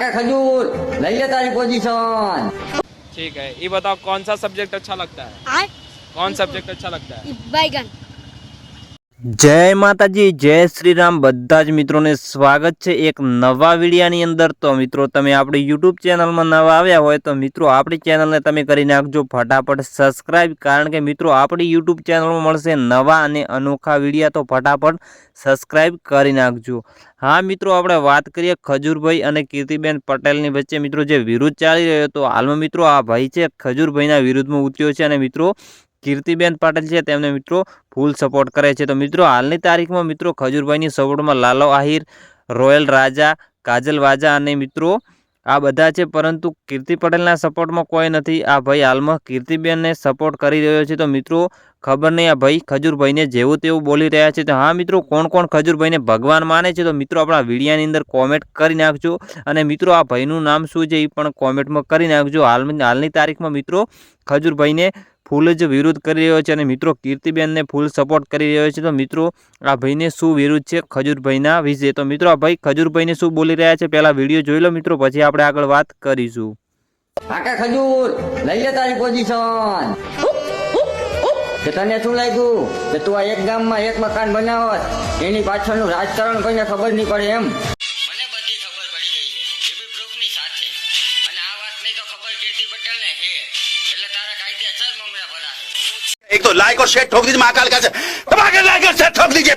काका खजूर ले पोजीशन ठीक है ये बताओ कौन सा सब्जेक्ट अच्छा लगता है कौन सब्जेक्ट अच्छा लगता है बैगन જય માતાજી, જય શ્રી રામ બધા જ મિત્રોને સ્વાગત છે એક નવા વિડીયાની અંદર. તો મિત્રો, તમે આપણી યુટ્યુબ ચેનલમાં નવા આવ્યા હોય તો મિત્રો, આપણી ચેનલને તમે કરી નાખજો ફટાફટ સબસ્ક્રાઇબ કારણ કે મિત્રો, આપણી યુટ્યુબ ચેનલમાં મળશે નવા અને અનોખા વિડીયા, તો ફટાફટ સબસ્ક્રાઇબ કરી નાખજો. હા, મિત્રો, આપણે વાત કરીએ ખજૂરભાઈ અને કીર્તિબેન પટેલની વચ્ચે. મિત્રો, જે વિરુદ્ધ ચાલી રહ્યો હતો, હાલમાં મિત્રો, આ ભાઈ છે, ખજૂરભાઈના વિરુદ્ધમાં ઉતર્યો છે અને મિત્રો કીર્તિબેન પાટીલ છે, તેમને મિત્રો ફૂલ સપોર્ટ કરે છે. તો મિત્રો, હાલની તારીખમાં મિત્રો ખજૂરભાઈની સપોર્ટમાં લાલો આહિર, રોયલ રાજા, કાજલ વાજા અને મિત્રો આ બધા છે, પરંતુ કીર્તિ પટેલના સપોર્ટમાં કોઈ નથી. આ ભાઈ હાલમાં કીર્તિબેનને સપોર્ટ કરી રહ્યો છે. તો મિત્રો, ખબર નહીં આ ભાઈ ખજૂરભાઈને જેવું તેવું બોલી રહ્યા છે. તો હા મિત્રો, કોણ કોણ ખજૂરભાઈને ભગવાન માને છે? તો મિત્રો, આપણા વિડીયાની અંદર કોમેન્ટ કરી નાખજો. અને મિત્રો, આ ભાઈનું નામ શું છે એ પણ કોમેન્ટમાં કરી નાખજો. હાલ, હાલની તારીખમાં મિત્રો, ખજૂરભાઈને ફૂલ જ વિરોધ કરી રહ્યો છે અને મિત્રો કીર્તિબેનને ફૂલ સપોર્ટ કરી રહ્યો છે. તો મિત્રો આ ભાઈને શું વિરુદ્ધ છે? ખજૂરભાઈના વિશે. તો મિત્રો આ ભાઈ ખજૂરભાઈને શું બોલી રહ્યા છે? પહેલા વીડિયો જોઈ લો મિત્રો પછી આપણે આગળ વાત કરીશું. કાકા ખજૂર લઈ લે તારી પોઝિશન કે તને શું લાગ્યું? કે તું આ એક ગામમાં એક મકાન બનાવત એની પાછળનું રાજકારણ કોઈને ખબર નહીં પડે એમ. लाइक और शेयर ठोक दीजिए महाकाल का से दबा के लाइक और शेयर ठोक दीजिए